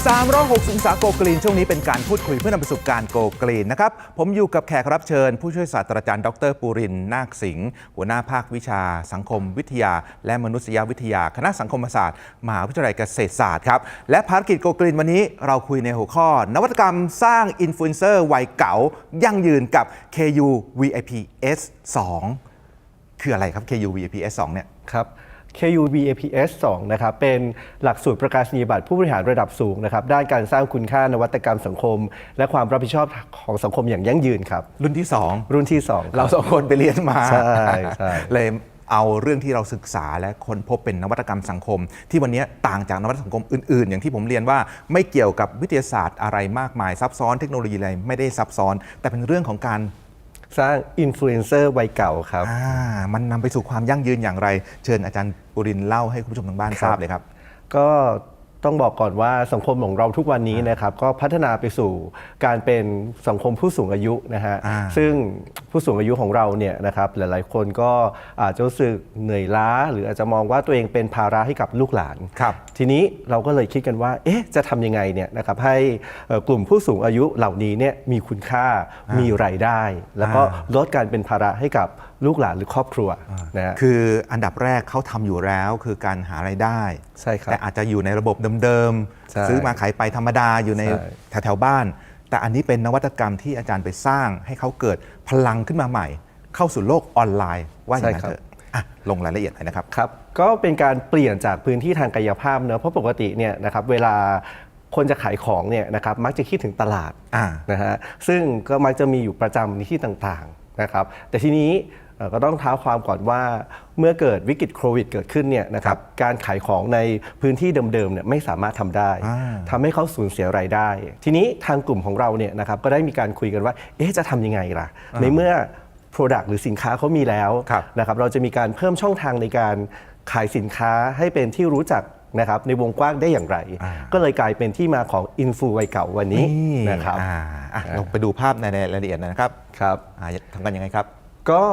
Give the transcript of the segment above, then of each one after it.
360องศาโกกรีน ช่วงนี้เป็นการพูดคุยเพื่อนำไปสู่การโกกรีนนะครับ ผมอยู่กับแขกรับเชิญ ผู้ช่วยศาสตราจารย์ ดรปูริน นาคสิงห์หัวหน้าภาควิชา สังคมวิทยา และมนุษยวิทยา คณะสังคมศาสตร์ มหาวิทยาลัยเกษตรศาสตร์ครับ และภารกิจโกกรีนวันนี้เราคุยในหัวข้อ นวัตกรรมสร้างอินฟลูเอนเซอร์วัยเก่ายั่งยืนกับ KU VIP S2 คืออะไรครับ KU VIP S2 เนี่ยครับ KUBAPS 2นะครับเป็นหลักสูตรประกาศนียบัตรผู้บริหารระดับสูงนะครับด้านการสร้างคุณค่านวัตกรรมสังคม และความรับผิดชอบของสังคมอย่างยั่งยืนครับ รุ่นที่สองรุ่นที่ 2 เราสองคนไปเรียนมาใช่ใช่เลยเอาเรื่องที่เราศึกษาและค้นพบเป็นนวัตกรรมสังคม ที่วันนี้ต่างจากนวัตกรรมสังคมอื่น ๆ อย่างที่ผมเรียนว่าไม่เกี่ยวกับวิทยาศาสตร์อะไรมากมายซับซ้อนเทคโนโลยีอะไรไม่ได้ซับซ้อน แต่เป็นเรื่องของการ สร้างอินฟลูเอนเซอร์วัยเก่าครับ อ่ามันนำไปสู่ความยั่งยืนอย่างไร เชิญอาจารย์ปุรินทร์เล่าให้คุณผู้ชมทางบ้านครัทบราบเลยครับ ก็ ต้องบอกก่อนว่าสังคมของเราทุกวันนี้นะครับก็พัฒนาไปสู่การเป็นสังคมผู้สูงอายุนะฮะอ่าซึ่งผู้สูงอายุของเราเนี่ยนะครับหลายๆ คนก็อาจจะรู้สึกเหนื่อยล้า หรืออาจจะมองว่าตัวเองเป็นภาระให้กับลูกหลาน ครับ ทีนี้เราก็เลยคิดกันว่า เอ๊ะ จะทำยังไงเนี่ยนะครับให้เอ่อกลุ่มผู้สูงอายุเหล่านี้เนี่ยมีคุณค่า มีรายได้ แล้วก็อ่าลดการเป็นภาระให้กับลูกหลานหรือครอบครัวนะฮะ คืออันดับแรกเขาทำอยู่แล้วคือการหารายได้ ใช่ครับแต่อาจจะอยู่ในระบบเดิมใช่ๆซื้อมาขายไปธรรมดาอยู่ในใช่แถวๆบ้าน แต่อันนี้เป็นนวัตกรรมที่อาจารย์ไปสร้าง ให้เขาเกิดพลังขึ้นมาใหม่ เข้าสู่โลกออนไลน์ว่าอย่างนั้นเถอะอะลงรายละเอียดหน่อยนะครับครับ ก็เป็นการเปลี่ยนจากพื้นที่ทางกายภาพเนอะเพราะปกติเนี่ยนะครับเวลาคนจะขายของเนี่ยนะครับมักจะคิดถึงตลาดอ่านะฮะซึ่งก็มักจะมีอยู่ประจำในที่ต่างๆนะครับแต่ทีนี้เอ่อ ก็ต้องเท้าความก่อนว่าเมื่อเกิดวิกฤตโควิดเกิดขึ้นเนี่ยนะครับการขายของในพื้นที่เดิมๆเนี่ยไม่สามารถทำได้อ่าทำให้เขาสูญเสียรายได้ ทีนี้ทางกลุ่มของเราเนี่ยนะครับก็ได้มีการคุยกันว่าเอ๊ะจะทำยังไงล่ะ ในเมื่อ Product หรือสินค้าเขามีแล้วครับนะครับเราจะมีการเพิ่มช่องทางในการขายสินค้าให้เป็นที่รู้จักนะครับในวงกว้างได้อย่างไรอ่าก็เลยกลายเป็นที่มาของอินฟูวัยเก่าวันนี้นะครับอ่าอะลงไปดูภาพในรายละเอียดหนะครับครับอ่าทำกันยังไงครับ ก็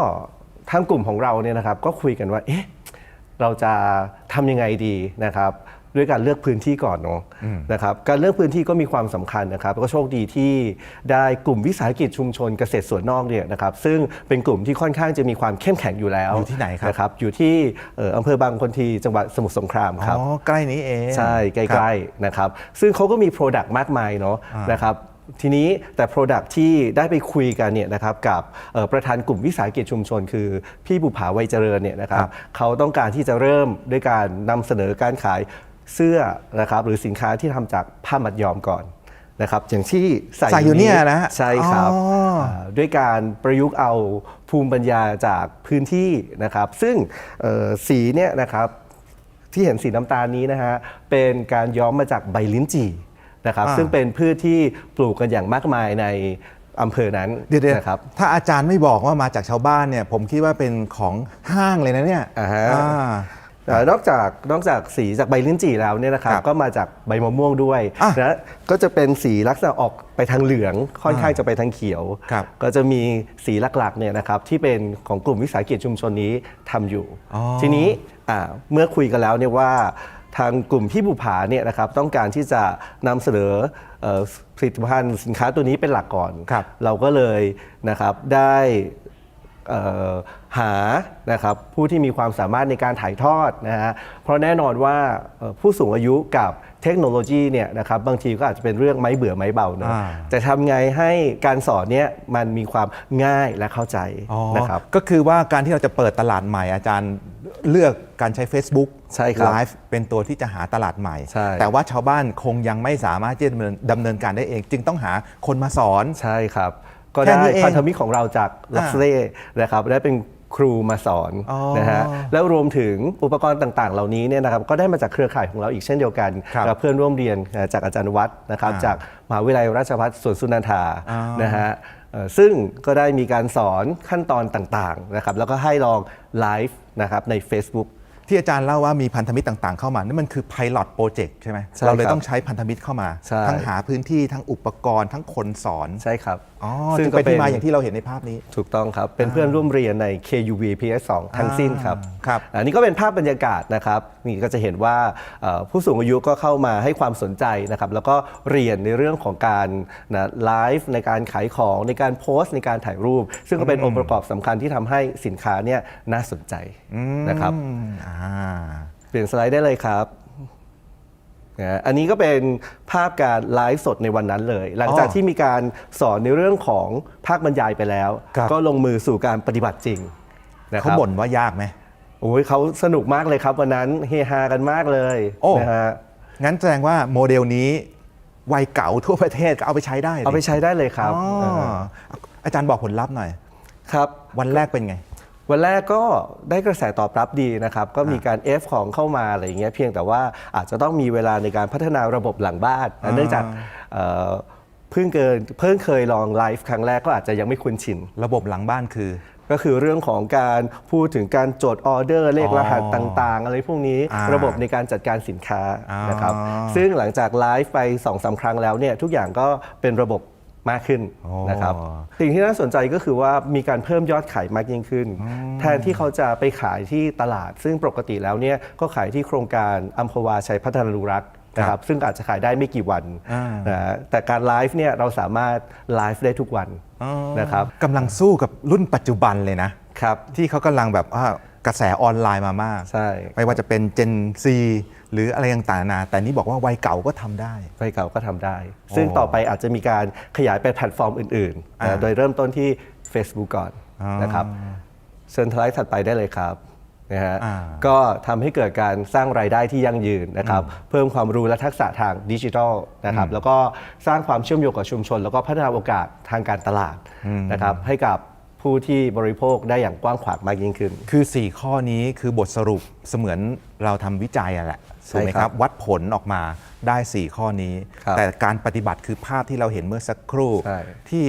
ทางกลุ่มของเราเนี่ยนะครับก็คุยกันว่าเอ๊ะเราจะทำยังไงดีนะครับด้วยการเลือกพื้นที่ก่อนเนาะนะครับการเลือกพื้นที่ก็มีความสำคัญนะครับแล้วก็โชคดีที่ได้กลุ่มวิสาหกิจชุมชนเกษตรสวนนอกเนี่ยนะครับซึ่งเป็นกลุ่มที่ค่อนข้างจะมีความเข้มแข็งอยู่แล้วอยู่ที่ไหนครับนะครับอยู่ที่เอ่ออำเภอบางคนทีจังหวัดสมุทรสงครามครับอ๋อใกล้นี้เองใช่ใกครับล้ๆนะครับซึ่งเขาก็มี Product มากมายเนาะอ่านนะครับ ทีนี้แต่ Product ที่ได้ไปคุยกันเนี่ยนะครับกับเอ่อประธานกลุ่มวิสาหกิจชุมชน คือพี่บุภาวัยเจริญเนี่ยนะครับเขาต้องการที่จะเริ่มด้วยการนำเสนอการขายเสื้อนะครับหรือสินค้าที่ทำจากผ้ามัดย้อมก่อนนะครับอย่างที่ใส่ใส่อยู่เนี่ยนะฮะใช่ครับอ๋ออ่าด้วยการประยุกต์เอาภูมิปัญญาจากพื้นที่นะครับ ซึ่งเอ่อสีเนี่ยนะครับที่เห็นสีน้ำตาลนี้นะฮะเป็นการย้อมมาจากใบลิ้นจี่ นะครับอ่า ซึ่งเป็นพืชที่ปลูกกันอย่างมากมายในอำเภอนั้นเดี๋ยวๆนะครับ ถ้าอาจารย์ไม่บอกว่ามาจากชาวบ้านเนี่ย ผมคิดว่าเป็นของห้างเลยนะเนี่ยอ่าฮะ อ่า เอ่อนอกจากนอกจากสีจากใบลิ้นจี่แล้วเนี่ยนะครับครับก็มาจากใบมะม่วงด้วยอะนะก็จะเป็นสีลักษณะออกไปทางเหลืองค่อนข้างจะไปทางเขียว ครับก็จะมีสีหลักๆเนี่ยนะครับที่เป็นของกลุ่มวิสาหกิจชุมชนนี้ทำอยู่ อ๋อทีนี้อ่าเมื่อคุยกันแล้วเนี่ยว่า ทางกลุ่มพี่บุภาเนี่ยนะครับต้องการที่จะนำเสนอเอ่อผลิตภัณฑ์สินค้าตัวนี้เป็นหลักก่อนครับเราก็เลยนะครับได้เอ่อหานะครับผู้ที่มีความสามารถในการถ่ายทอดนะฮะเพราะแน่นอนว่าเอ่อผู้สูงอายุกับเทคโนโลยีเนี่ยนะครับบางทีก็อาจจะเป็นเรื่องไม้เบื่อไม้เบาเนอะอ่าแต่ทำไงให้การสอนเนี่ยมันมีความง่ายและเข้าใจอ๋อนะครับก็คือว่าการที่เราจะเปิดตลาดใหม่อาจารย์ เลือกการใช้ Facebook ใช่ครับไลฟ์เป็นตัวที่จะหาตลาดใหม่ ใช่ แต่ว่าชาวบ้านคงยังไม่สามารถที่จะดำเนินดำเนินการได้เอง จึงต้องหาคนมาสอน ใช่ครับ ก็แค่ได้นี้เองพันธมิตรของเราจากลักเล่นะครับได้เป็นครูมาสอนอ๋อนะฮะแล้วรวมถึงอุปกรณ์ต่างๆ เหล่านี้เนี่ยนะครับก็ได้มาจากเครือข่ายของเราอีกเช่นเดียวกันครับกับเพื่อนร่วมเรียนเอ่อจากอาจารย์วัดนะครับอ่าจากมหาวิทยาลัยราชภัฏสวนสุนันทาอ๋อนะฮะเอ่อ ซึ่งก็ได้มีการสอนขั้นตอนต่างๆนะครับแล้วก็ให้ลองไลฟ์นะครับใน Facebook ที่อาจารย์เล่าว่ามีพันธมิตรต่างๆเข้ามานั่นมันคือ Pilot Project ใช่ไหมใช่เราเลยครับต้องใช้พันธมิตรเข้ามา ใช่ ทั้งหาพื้นที่ทั้งอุปกรณ์ทั้งคนสอนใช่ครับ อ๋อซึ่ซึ่งงก็เป็นเป็นที่มาอย่างที่เราเห็นในภาพนี้ ถูกต้องครับ เป็นเพื่อนร่วมเรียนใน KUV PS2 ทั้งสิ้นครับครับ อันนี้ก็เป็นภาพบรรยากาศนะครับ นี่ก็จะเห็นว่าเอ่อผู้สูงอายุก็เข้ามาให้ความสนใจนะครับ แล้วก็เรียนในเรื่องของการนะไลฟ์ในการขายของในการโพสต์ในการถ่ายรูป ซึ่งก็เป็นองค์ประกอบสำคัญที่ทำให้สินค้าเนี่ยน่าสนใจนะครับอืมอ่าเปลี่ยนสไลด์ได้เลยครับนะอันนี้ก็เป็นภาพการไลฟ์สดในวันนั้นเลย หลังจากอ๋อที่มีการสอนในเรื่องของภาคบรรยายไปแล้วครับก็ลงมือสู่การปฏิบัติจริงนะคเขารับบ่นว่ายากไหมโอ้ยเขาสนุกมากเลยครับวันนั้นเฮฮากันมากเลยโอ้นะฮะงั้นแสดงว่าโมเดลนี้วัยเก่าทั่วประเทศก็เอาไปใช้ได้ดิเอาไปใช้ได้เลยครับอ๋อนะฮะอาจารย์บอกผลลัพธ์หน่อย ครับ วันแรกเป็นไง วันแรกก็ได้กระแสตอบรับดีนะครับ ก็มีการ F ของเข้ามาอะไรอย่างเงี้ยเพียงแต่ว่าอาจจะต้องมีเวลาในการพัฒนาระบบหลังบ้านนะเนื่องจากเอ่อเพิ่งเกินเพิ่งเคยลองไลฟ์ครั้งแรกก็อาจจะยังไม่คุ้นชิน ระบบหลังบ้านคือ ก็คือเรื่องของการพูดถึงการจดออเดอร์เลขอ๋อรหัสต่างๆ อะไรพวกนี้อ่าระบบในการจัดการสินค้าอ๋อนะครับซึ่งหลังจากไลฟ์ไป2อสาครั้งแล้วเนี่ยทุกอย่างก็เป็นระบบ มากขึ้นนะครับสิ่งที่น่าสนใจก็คือว่ามีการเพิ่มยอดขายมากยิ่งขึ้น แทนที่เขาจะไปขายที่ตลาด ซึ่งปกติแล้วเนี่ยก็ขายที่โครงการอัมพวาชัยพัฒนานุรักษ์นะครับซึ่งอาจจะขายได้ไม่กี่วันอ่านนะฮะแต่การไลฟ์เนี่ยเราสามารถไลฟ์ได้ทุกวันนะครับกำลังสู้กับรุ่นปัจจุบันเลยนะครับที่เขากำลังแบบว่า กระแสออนไลน์มามากใช่ไม่ว่าจะเป็น Gen Z หรืออะไรต่างๆนานาแต่นี่บอกว่าวัยเก่าก็ทำได้ไฟเก่าก็ทำได้ ซึ่งต่อไปอาจจะมีการขยายไปแพลตฟอร์มอื่นๆนะโดยเริ่มต้นที่ Facebook ก่อนอ๋อนะครับเชิญทลายถัดไปได้เลยครับนะฮะอ่าก็ทำให้เกิดการสร้างรายได้ที่ยั่งยืนนะครับ เพิ่มความรู้และทักษะทางดิจิทัลนะครับ แล้วก็สร้างความเชื่อมโยงกับชุมชน แล้วก็พัฒนาโอกาสทางการตลาดนะครับให้กับ ผู้ที่บริโภคได้อย่างกว้างขวางมากยิ่งขึ้น คือ 4 ข้อนี้คือบทสรุปเสมือนเราทำวิจัยอะแหละใช่ถูกไหมคครัรับบวัดผลออกมาได้ 4 ข้อนี้ ครับแต่การปฏิบัติคือภาพที่เราเห็นเมื่อสักครู่ ใช่ ที่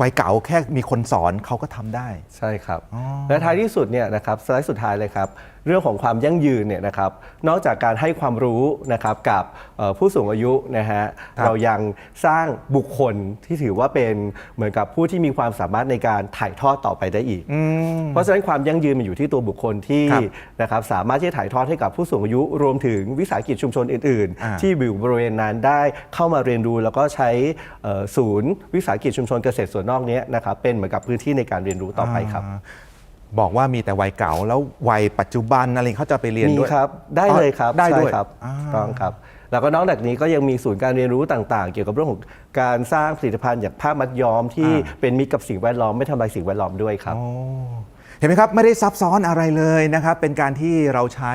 วัยเก่าแค่มีคนสอนเขาก็ทำได้ ใช่ครับ และท้ายที่สุดเนี่ยนะครับสไลด์สุดท้ายเลยครับเรื่องของความยั่งยืนเนี่ยนะครับ นอกจากการให้ความรู้นะครับกับเอ่อผู้สูงอายุนะฮะครับเรายังสร้างบุคคลที่ถือว่าเป็นเหมือนกับผู้ที่มีความสามารถในการถ่ายทอดต่อไปได้อีก เพราะฉะนั้นความยั่งยืนมันอยู่ที่ตัวบุคคลที่ครับนะครับสามารถที่จะถ่ายทอดให้กับผู้สูงอายุ รวมถึงวิสาหกิจชุมชนอื่นอ่าๆที่อยู่บริเวณนั้นได้เข้ามาเรียนรู้ แล้วก็ใช้เอ่อศูนย์วิสาหกิจชุมชนเกษตรส่วนนอกเนี้ยนะครับเป็นเหมือนกับพื้นที่ในการเรียนรู้ต่อไปครับา บอกว่ามีแต่วัยเก่าแล้ววัยปัจจุบันอะไรเขาจะไปเรียนมีด้วย ครับ ได้เลยครับได้ด้วยใช่ครับอ่า ต้องครับ แล้วก็นอกจากนี้ก็ยังมีศูนย์การเรียนรู้ต่างๆ เกี่ยวกับเรื่องของการสร้างผลิตภัณฑ์อย่างผ้ามัดย้อมที่เป็นมิตรกับสิ่งแวดล้อมไม่ทำลายสิ่งแวดล้อมด้วยครับ โอ้เห็นไหมครับไม่ได้ซับซ้อนอะไรเลยนะครับ เป็นการที่เราใช้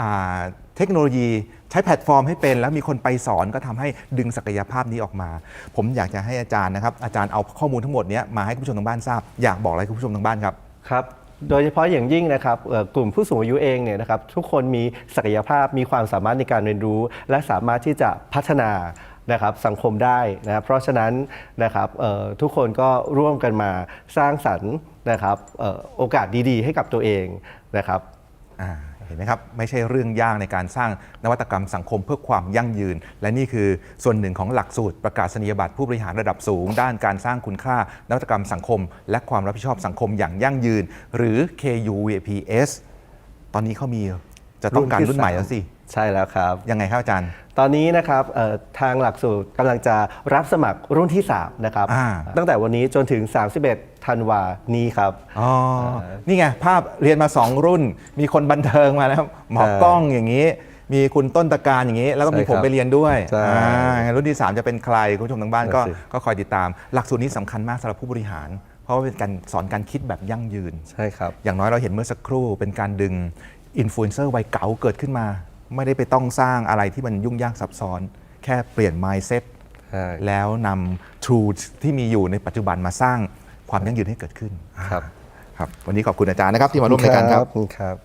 อ่าเทคโนโลยีใช้แพลตฟอร์มให้เป็น แล้วมีคนไปสอนก็ทำให้ดึงศักยภาพนี้ออกมา ผมอยากจะให้อาจารย์นะครับ อาจารย์เอาข้อมูลทั้งหมดเนี้ยมาให้คุณผู้ชมทางบ้านทราบ อยากบอกอะไรคุณผู้ชมทางบ้านครับ ครับ โดยเฉพาะอย่างยิ่งนะครับกลุ่มผู้สูงอายุเองเนี่ยนะครับทุกคนมีศักยภาพมีความสามารถในการเรียนรู้ และสามารถที่จะพัฒนานะครับสังคมได้นะครับเพราะฉะนั้นนะครับทุกคนก็ร่วมกันมาสร้างสรรค์นะครับโอกาสดีๆ ให้กับตัวเองนะครับ ห็นไหมครับไม่ใช่เรื่องยากในการสร้างนวัตกรรมสังคมเพื่อความยั่งยืน และนี่คือส่วนหนึ่งของหลักสูตรประกาศนียบัตรผู้บริหารระดับสูง ด้านการสร้างคุณค่านวัตกรรมสังคม และความรับผิดชอบสังคมอย่างยั่งยืน หรือ KUVPS ตอนนี้เขามีจะต้องการรุ่นใหม่แล้วสิใช่แล้วครับ ยังไงครับอาจารย์ ตอนนี้นะครับเอ่อทางหลักสูตรกำลังจะรับสมัครรุ่นที่ 3 นะครับอ่าตั้งแต่วันนี้จนถึง 31 ธันวานี้ครับ อ๋อ นี่ไง ภาพเรียนมา 2 รุ่น มีคนบันเทิงมาแล้วหมอกล้องอย่างนี้ มีคุณต้นตะการอย่างนี้ แล้วก็มีใช่ผมครับไปเรียนด้วยใช่อ่ารุ่นที่ 3 จะเป็นใคร คุณผู้ชมทางบ้านก็นั่นสิก็คอยติดตาม หลักสูตรนี้สำคัญมากสำหรับผู้บริหาร เพราะว่าเป็นการสอนการคิดแบบยั่งยืน ใช่ครับ อย่างน้อยเราเห็นเมื่อสักครู่เป็นการดึงอินฟลูเอนเซอร์วัยเก๋าเกิดขึ้นมา ไม่ได้ไปต้องสร้างอะไรที่มันยุ่งยากซับซ้อน แค่เปลี่ยน mindset ใช่แล้วนำ tools ที่มีอยู่ในปัจจุบันมาสร้าง ความยั่งยืนให้เกิดขึ้นครับ ครับ วันนี้ขอบคุณอาจารย์นะครับ ที่มาร่วมรายการครับขอณครับ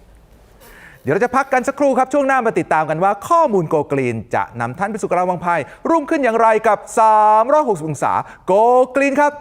เดี๋ยวเราจะพักกันสักครู่ครับ ช่วงหน้ามาติดตามกันว่าข้อมูลโกกรีนจะนำท่านไปสู่กระวังภัยรุ่งขึ้นอย่างไรกับ 360 องศาโกกรีนครับ